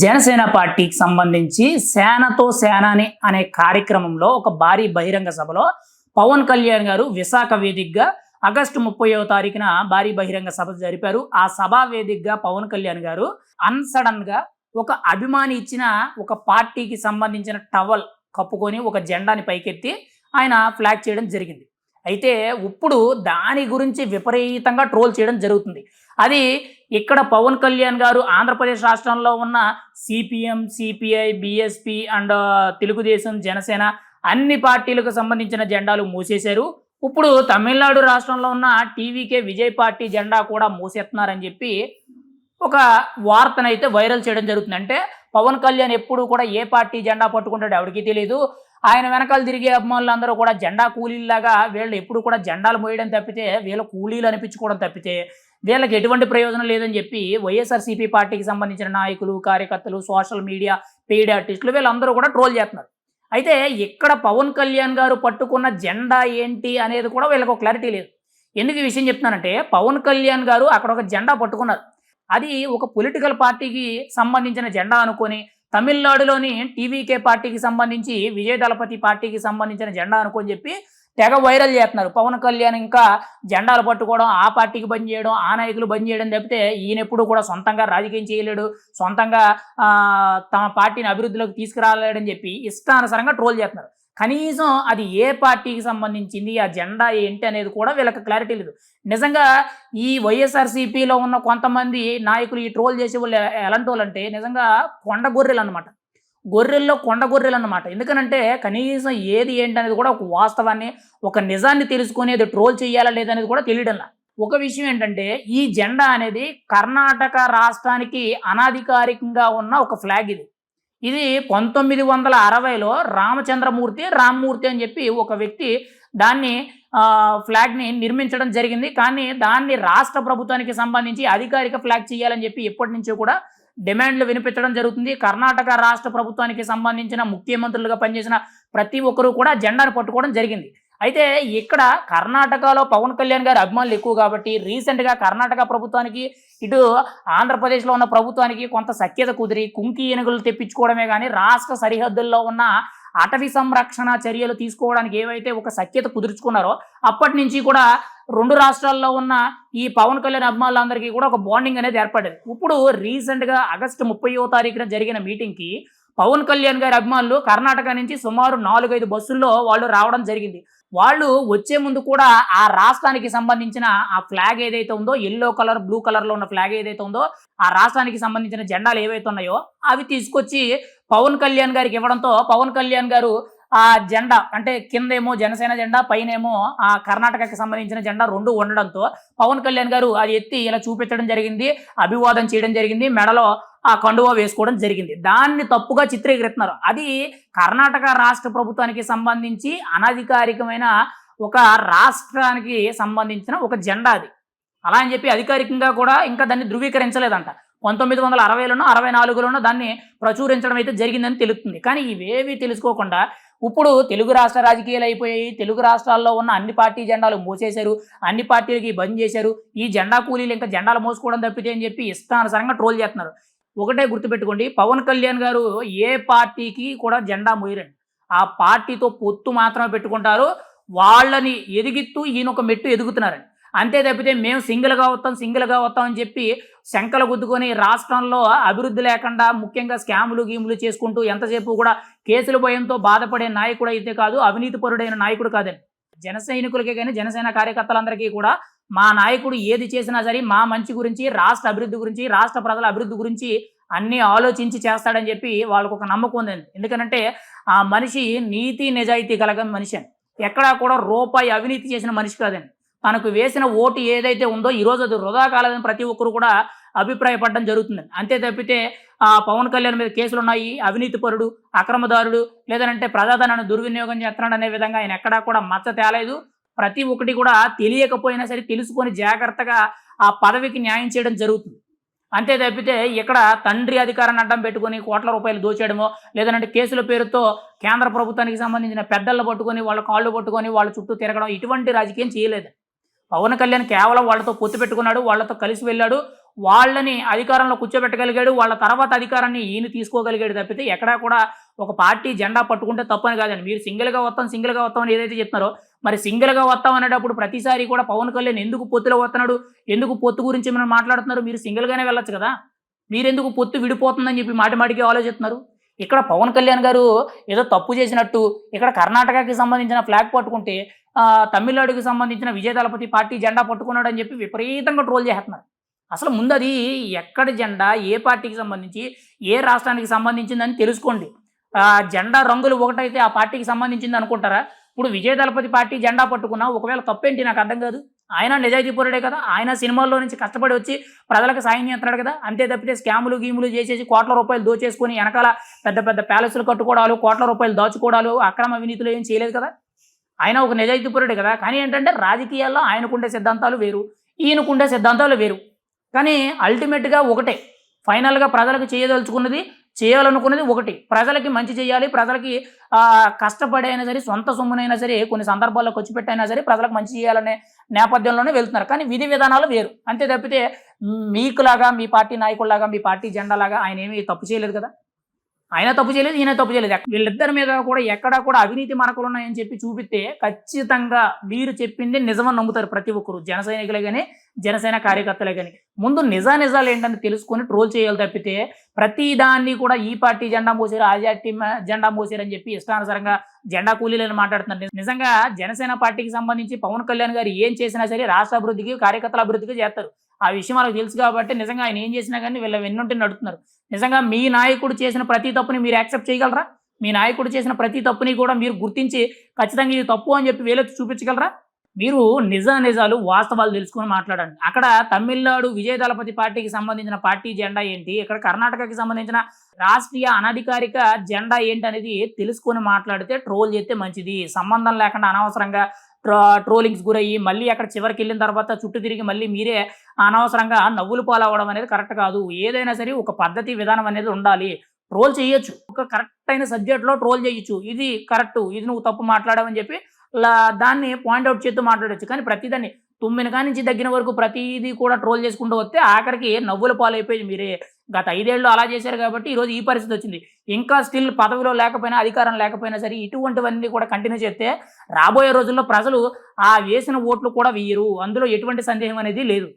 జనసేన పార్టీకి సంబంధించి సేనతో సేనాని అనే కార్యక్రమంలో ఒక భారీ బహిరంగ సభలో పవన్ కళ్యాణ్ గారు విశాఖ వేదికగా ఆగస్టు ముప్పైవ తారీఖున భారీ బహిరంగ సభ జరిపారు. ఆ సభా వేదికగా పవన్ కళ్యాణ్ గారు అన్సడన్గా ఒక అభిమాని ఇచ్చిన ఒక పార్టీకి సంబంధించిన టవల్ కప్పుకొని ఒక జెండాని పైకెత్తి ఆయన ఫ్లాగ్ చేయడం జరిగింది. అయితే ఇప్పుడు దాని గురించి విపరీతంగా ట్రోల్ చేయడం జరుగుతుంది. అది ఇక్కడ పవన్ కళ్యాణ్ గారు ఆంధ్రప్రదేశ్ రాష్ట్రంలో ఉన్న CPM CPI BSP and Telugu Desam Janasena అన్ని పార్టీలకు సంబంధించిన జెండాలు మూసేశారు. ఇప్పుడు తమిళనాడు రాష్ట్రంలో ఉన్న టీవీకే విజయ్ పార్టీ జెండా కూడా మూసేస్తున్నారని చెప్పి ఒక వార్తనైతే వైరల్ చేయడం జరుగుతుంది. అంటే పవన్ కళ్యాణ్ ఎప్పుడు కూడా ఏ పార్టీ జెండా పట్టుకుంటాడో ఎవరికి తెలియదు ఆయన వెనకాల తిరిగే అభిమానులు అందరూ కూడా జెండా కూలీలాగా వీళ్ళు ఎప్పుడు కూడా జెండాలు మోయడం తప్పితే వీళ్ళ కూలీలు అనిపించుకోవడం తప్పితే వీళ్ళకి ఎటువంటి ప్రయోజనం లేదని చెప్పి వైఎస్ఆర్సీపీ పార్టీకి సంబంధించిన నాయకులు కార్యకర్తలు సోషల్ మీడియా పెయిడ్ ఆర్టిస్టులు వీళ్ళందరూ కూడా ట్రోల్ చేస్తున్నారు. అయితే ఇక్కడ పవన్ కళ్యాణ్ గారు పట్టుకున్న జెండా ఏంటి అనేది కూడా వీళ్ళకి క్లారిటీ లేదు. ఎందుకు ఈ విషయం చెప్తున్నానంటే పవన్ కళ్యాణ్ గారు అక్కడ ఒక జెండా పట్టుకున్నారు. అది ఒక పొలిటికల్ పార్టీకి సంబంధించిన జెండా అనుకొని తమిళనాడులోని టీవీకే పార్టీకి సంబంధించి విజయ దళపతి పార్టీకి సంబంధించిన జెండా అనుకొని చెప్పి తెగ వైరల్ చేస్తున్నారు. పవన్ కళ్యాణ్ ఇంకా జెండాలు పట్టుకోవడం ఆ పార్టీకి బంద్ చేయడం ఆ నాయకులు బంద్ చేయడం తప్పితే ఈయన ఎప్పుడు కూడా సొంతంగా రాజకీయం చేయలేడు. సొంతంగా తమ పార్టీని అభివృద్ధిలోకి తీసుకురాలేడని చెప్పి ఇష్టానుసారంగా ట్రోల్ చేస్తున్నారు. కనీసం అది ఏ పార్టీకి సంబంధించింది ఆ జెండా ఏంటి అనేది కూడా వీళ్ళకి క్లారిటీ లేదు. నిజంగా ఈ వైఎస్ఆర్సీపీలో ఉన్న కొంతమంది నాయకులు ఈ ట్రోల్ చేసే వాళ్ళు ఎలాంటి వాళ్ళు అంటే నిజంగా కొండ గొర్రెలు అనమాట గొర్రెల్లో కొండ గొర్రెలు అనమాట ఎందుకనంటే కనీసం ఏది ఏంటి అనేది కూడా ఒక వాస్తవాన్ని ఒక నిజాన్ని తెలుసుకొని అది ట్రోల్ చేయాలా లేదనేది కూడా తెలియడంలా. ఒక విషయం ఏంటంటే ఈ జెండా అనేది కర్ణాటక రాష్ట్రానికి అనాధికారికంగా ఉన్న ఒక ఫ్లాగ్ ఇది. ఇది పంతొమ్మిది వందల అరవైలో రామచంద్రమూర్తి రామ్మూర్తి అని చెప్పి ఒక వ్యక్తి దాన్ని ఫ్లాగ్ని నిర్మించడం జరిగింది. కానీ దాన్ని రాష్ట్ర ప్రభుత్వానికి సంబంధించి అధికారిక ఫ్లాగ్ చేయాలని చెప్పి ఎప్పటి నుంచో కూడా డిమాండ్లు వినిపించడం జరుగుతుంది. కర్ణాటక రాష్ట్ర ప్రభుత్వానికి సంబంధించిన ముఖ్యమంత్రులుగా పనిచేసిన ప్రతి ఒక్కరూ కూడా జెండాను పట్టుకోవడం జరిగింది. అయితే ఇక్కడ కర్ణాటకలో పవన్ కళ్యాణ్ గారి అభిమానులు ఎక్కువ కాబట్టి రీసెంట్గా కర్ణాటక ప్రభుత్వానికి ఇటు ఆంధ్రప్రదేశ్లో ఉన్న ప్రభుత్వానికి కొంత సఖ్యత కుదిరి కుంకి ఏనుగులు తెప్పించుకోవడమే కానీ రాష్ట్ర సరిహద్దుల్లో ఉన్న అటవీ సంరక్షణ చర్యలు తీసుకోవడానికి ఏవైతే ఒక సఖ్యత కుదుర్చుకున్నారో అప్పటి నుంచి కూడా రెండు రాష్ట్రాల్లో ఉన్న ఈ పవన్ కళ్యాణ్ అభిమానులందరికీ కూడా ఒక బాండింగ్ అనేది ఏర్పడింది. ఇప్పుడు రీసెంట్గా ఆగస్టు ముప్పయో తారీఖున జరిగిన మీటింగ్కి పవన్ కళ్యాణ్ గారి అభిమానులు కర్ణాటక నుంచి సుమారు నాలుగైదు బస్సుల్లో వాళ్ళు రావడం జరిగింది. వాళ్ళు వచ్చే ముందు కూడా ఆ రాష్ట్రానికి సంబంధించిన ఆ ఫ్లాగ్ ఏదైతే ఉందో ఎల్లో కలర్ బ్లూ కలర్లో ఉన్న ఫ్లాగ్ ఏదైతే ఉందో ఆ రాష్ట్రానికి సంబంధించిన జెండాలు ఏవైతే ఉన్నాయో అవి తీసుకొచ్చి పవన్ కళ్యాణ్ గారికి ఇవ్వడంతో పవన్ కళ్యాణ్ గారు ఆ జెండా అంటే కిందేమో జనసేన జెండా పైనేమో ఆ కర్ణాటకకి సంబంధించిన జెండా రెండు ఉండడంతో పవన్ కళ్యాణ్ గారు అది ఎత్తి ఇలా చూపించడం జరిగింది అభివాదం చేయడం జరిగింది మెడలో ఆ కండువా వేసుకోవడం జరిగింది. దాన్ని తప్పుగా చిత్రీకరిస్తున్నారు. అది కర్ణాటక రాష్ట్ర ప్రభుత్వానికి సంబంధించి అనధికారికమైన ఒక రాష్ట్రానికి సంబంధించిన ఒక జెండా అది. అలా అని చెప్పి అధికారికంగా కూడా ఇంకా దాన్ని ధృవీకరించలేదంట. పంతొమ్మిది వందల అరవైలోనో అరవై నాలుగులోనో దాన్ని ప్రచురించడం అయితే జరిగిందని తెలుస్తుంది. కానీ ఇవేవి తెలుసుకోకుండా ఇప్పుడు తెలుగు రాష్ట్ర రాజకీయాలు అయిపోయాయి. తెలుగు రాష్ట్రాల్లో ఉన్న అన్ని పార్టీ జెండాలు మోసేశారు. అన్ని పార్టీలకి బంద్ చేశారు. ఈ జెండా కూలీలు ఇంకా జెండాలు మోసుకోవడం తప్పితే అని చెప్పి ఇష్టానుసారంగా ట్రోల్ చేస్తున్నారు. ఒకటే గుర్తుపెట్టుకోండి పవన్ కళ్యాణ్ గారు ఏ పార్టీకి కూడా జెండా మోయరండి. ఆ పార్టీతో పొత్తు మాత్రమే పెట్టుకుంటారు. వాళ్ళని ఎదిగిస్తూ ఈయన ఒక మెట్టు ఎదుగుతున్నారండి. అంతే తప్పితే మేము సింగిల్గా వస్తాం సింగిల్గా వస్తాం అని చెప్పి శంకలు గుద్దుకొని రాష్ట్రంలో అభివృద్ధి లేకుండా ముఖ్యంగా స్కాములు గీములు చేసుకుంటూ ఎంతసేపు కూడా కేసుల భయంతో బాధపడే నాయకుడు అయితే కాదు అవినీతి పరుడైన నాయకుడు కాదని జన సైనికులకే కానీ జనసేన కార్యకర్తలందరికీ కూడా మా నాయకుడు ఏది చేసినా సరే మా మంచి గురించి రాష్ట్ర అభివృద్ధి గురించి రాష్ట్ర ప్రజల అభివృద్ధి గురించి అన్నీ ఆలోచించి చేస్తాడని చెప్పి వాళ్ళకు ఒక నమ్మకం ఉందండి. ఎందుకంటే ఆ మనిషి నీతి నిజాయితీ కలగ మనిషి ఎక్కడా కూడా రూపాయి అవినీతి చేసిన మనిషి కాదండి. తనకు వేసిన ఓటు ఏదైతే ఉందో ఈరోజు అది వృధా కాలేదని ప్రతి ఒక్కరు కూడా అభిప్రాయపడడం జరుగుతుంది. అంతే తప్పితే ఆ పవన్ కళ్యాణ్ మీద కేసులు ఉన్నాయి అవినీతిపరుడు అక్రమదారుడు లేదంటే ప్రజాధనాన్ని దుర్వినియోగం చేస్తున్నాడు అనే విధంగా ఆయన ఎక్కడా కూడా మచ్చ తేలేదు. ప్రతి ఒక్కటి కూడా తెలియకపోయినా సరే తెలుసుకొని జాగ్రత్తగా ఆ పదవికి న్యాయం చేయడం జరుగుతుంది. అంతే తప్పితే ఇక్కడ తండ్రి అధికారాన్ని అడ్డం పెట్టుకొని కోట్ల రూపాయలు దోచేయడమో లేదంటే కేసుల పేరుతో కేంద్ర ప్రభుత్వానికి సంబంధించిన పెద్దలను పట్టుకొని వాళ్ళ కాళ్ళు పట్టుకొని వాళ్ళ చుట్టూ తిరగడం ఇటువంటి రాజకీయం చేయలేదు. పవన్ కళ్యాణ్ కేవలం వాళ్ళతో పొత్తు పెట్టుకున్నాడు వాళ్ళతో కలిసి వెళ్ళాడు వాళ్ళని అధికారంలో కూర్చోబెట్టగలిగాడు వాళ్ళ తర్వాత అధికారాన్ని ఈయన తీసుకోగలిగాడు తప్పితే ఎక్కడా కూడా ఒక పార్టీ జెండా పట్టుకుంటే తప్పని కాదండి. మీరు సింగిల్గా వస్తాం సింగిల్గా వస్తాం అని ఏదైతే చెప్తున్నారో మరి సింగిల్గా వస్తాం అనేటప్పుడు ప్రతిసారి కూడా పవన్ కళ్యాణ్ ఎందుకు పొత్తులో వస్తున్నాడు ఎందుకు పొత్తు గురించి మనం మాట్లాడుతున్నారు మీరు సింగిల్గానే వెళ్ళొచ్చు కదా. మీరెందుకు పొత్తు విడిపోతుందని చెప్పి మాటి మాటికి ఆలోచిస్తున్నారు? ఇక్కడ పవన్ కళ్యాణ్ గారు ఏదో తప్పు చేసినట్టు ఇక్కడ కర్ణాటకకి సంబంధించిన ఫ్లాగ్ పట్టుకుంటే తమిళనాడుకి సంబంధించిన విజయ దళపతి పార్టీ జెండా పట్టుకున్నాడు అని చెప్పి విపరీతంగా ట్రోల్ చేస్తున్నారు. అసలు ముందు అది ఎక్కడి జెండా ఏ పార్టీకి సంబంధించి ఏ రాష్ట్రానికి సంబంధించిందని తెలుసుకోండి. ఆ జెండా రంగులు ఒకటైతే ఆ పార్టీకి సంబంధించింది అనుకుంటారా? ఇప్పుడు విజయ దళపతి పార్టీ జెండా పట్టుకున్నా ఒకవేళ తప్పేంటి? నాకు అర్థం కాదు. ఆయన నిజాయితీపరుడే కదా. ఆయన సినిమాల్లో నుంచి కష్టపడి వచ్చి ప్రజలకు సాయం చేస్తున్నాడు కదా. అంతే తప్పితే స్కాములు గీములు చేసేసి కోట్ల రూపాయలు దోచేసుకొని వెనకాల పెద్ద పెద్ద ప్యాలెస్లు కట్టుకోవడాలు కోట్ల రూపాయలు దాచుకోవడాలు అక్రమ వినీతులు ఏం చేయలేదు కదా. ఆయన ఒక నిజాయితీపరుడే కదా. కానీ ఏంటంటే రాజకీయాల్లో ఆయనకుండే సిద్ధాంతాలు వేరు ఈయనకుండే సిద్ధాంతాలు వేరు. కానీ అల్టిమేట్గా ఒకటే ఫైనల్గా ప్రజలకు చేయదలుచుకున్నది చేయాలనుకున్నది ఒకటి. ప్రజలకి మంచి చేయాలి ప్రజలకి కష్టపడైనా కష్టపడి అయినా సరే సొంత సొమ్మునైనా సరే కొన్ని సందర్భాల్లో ఖర్చు పెట్టైనా సరే ప్రజలకు మంచి చేయాలనే నేపథ్యంలోనే వెళ్తున్నారు. కానీ విధి విధానాలు వేరు. అంతే తప్పితే మీకులాగా మీ పార్టీ నాయకుల్లాగా మీ పార్టీ జెండాలాగా ఆయన ఏమీ తప్పు చేయలేదు కదా? ఆయన తప్పు చేయలేదు ఈయన తప్పు చేయలేదు. వీళ్ళిద్దరి మీద కూడా ఎక్కడా కూడా అవినీతి మనకులు ఉన్నాయని చెప్పి చూపిస్తే ఖచ్చితంగా మీరు చెప్పింది నిజమని నమ్ముతారు ప్రతి ఒక్కరు. జన సైనికులే కానీ జనసేన కార్యకర్తలే కానీ ముందు నిజా నిజాలు ఏంటని తెలుసుకొని ట్రోల్ చేయాలి తప్పితే ప్రతి దాన్ని కూడా ఈ పార్టీ జెండా మోసారు ఆ పార్టీ జెండా మోసారు అని చెప్పి ఇష్టానుసారంగా జెండా కూలీలను మాట్లాడుతున్నారు. నిజంగా జనసేన పార్టీకి సంబంధించి పవన్ కళ్యాణ్ గారు ఏం చేసినా సరే రాష్ట్ర అభివృద్ధికి కార్యకర్తల అభివృద్ధికి చేస్తారు. ఆ విషయం వాళ్ళకి తెలుసు కాబట్టి నిజంగా ఆయన ఏం చేసినా కానీ వీళ్ళ వెన్నుంటే నడుతున్నారు. నిజంగా మీ నాయకుడు చేసిన ప్రతి తప్పుని మీరు యాక్సెప్ట్ చేయగలరా? మీ నాయకుడు చేసిన ప్రతి తప్పుని కూడా మీరు గుర్తించి ఖచ్చితంగా ఇది తప్పు అని చెప్పి వేలెత్తి చూపించగలరా? మీరు నిజ నిజాలు వాస్తవాలు తెలుసుకొని మాట్లాడండి. అక్కడ తమిళనాడు విజయ దళపతి పార్టీకి సంబంధించిన పార్టీ జెండా ఏంటి? ఇక్కడ కర్ణాటకకి సంబంధించిన రాష్ట్రీయ అనధికారిక జెండా ఏంటి అనేది తెలుసుకొని మాట్లాడితే ట్రోల్ చేస్తే మంచిది. సంబంధం లేకుండా అనవసరంగా ట్రో ట్రోలింగ్స్ గురయ్యి మళ్ళీ అక్కడ చివరికి వెళ్ళిన తర్వాత చుట్టూ తిరిగి మళ్ళీ మీరే అనవసరంగా నవ్వులు పాలవడం అనేది కరెక్ట్ కాదు. ఏదైనా సరే ఒక పద్ధతి విధానం అనేది ఉండాలి. ట్రోల్ చేయొచ్చు. ఒక కరెక్ట్ అయిన సబ్జెక్ట్లో ట్రోల్ చేయొచ్చు. ఇది కరెక్ట్. ఇది నువ్వు తప్పు మాట్లాడావని చెప్పి దాన్ని పాయింట్అవుట్ చేస్తూ మాట్లాడొచ్చు. కానీ ప్రతిదాన్ని తుమ్మిన కాడి నుంచి తగ్గిన వరకు ప్రతిదీ కూడా ట్రోల్ చేసుకుంటూ వస్తే ఆఖరికి నవ్వుల పాలైపోయింది మీరే. గత ఐదేళ్ళు అలా చేశారు కాబట్టి ఈరోజు ఈ పరిస్థితి వచ్చింది. ఇంకా స్టిల్ పదవిలో లేకపోయినా అధికారం లేకపోయినా సరే ఇటువంటివన్నీ కూడా కంటిన్యూ చేస్తే రాబోయే రోజుల్లో ప్రజలు ఆ వేసిన ఓట్లు కూడా వేయరు. అందులో ఎటువంటి సందేహం అనేది లేదు.